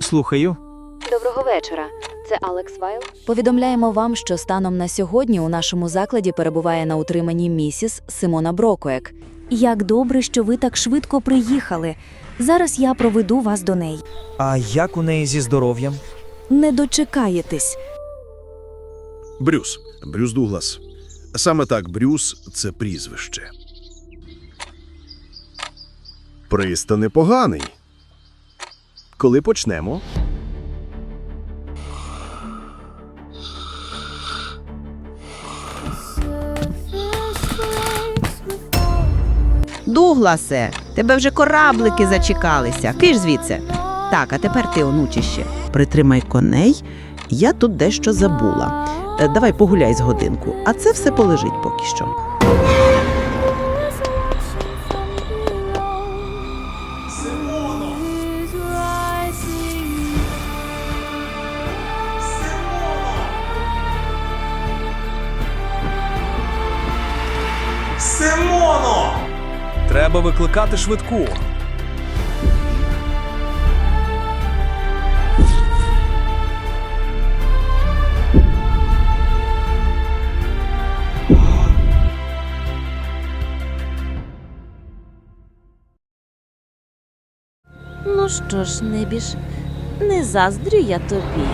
Слухаю. Доброго вечора. Це Алекс Вайл. Повідомляємо вам, що станом на сьогодні у нашому закладі перебуває на утриманні місіс Симона Брокоек. Як добре, що ви так швидко приїхали. Зараз я проведу вас до неї. А як у неї зі здоров'ям? Не дочекаєтесь. Брюс. Брюс Дуглас. Саме так, Брюс це прізвище. Приста непоганий. Коли почнемо? Дугласе, тебе вже кораблики зачекалися. Киш звідси. Так, а тепер ти, онучище. Притримай коней. Я тут дещо забула. Е, Давай погуляй з годинку, а це все полежить поки що. Симоно! Треба викликати швидку. Ну що ж, небіж, не заздрю я тобі.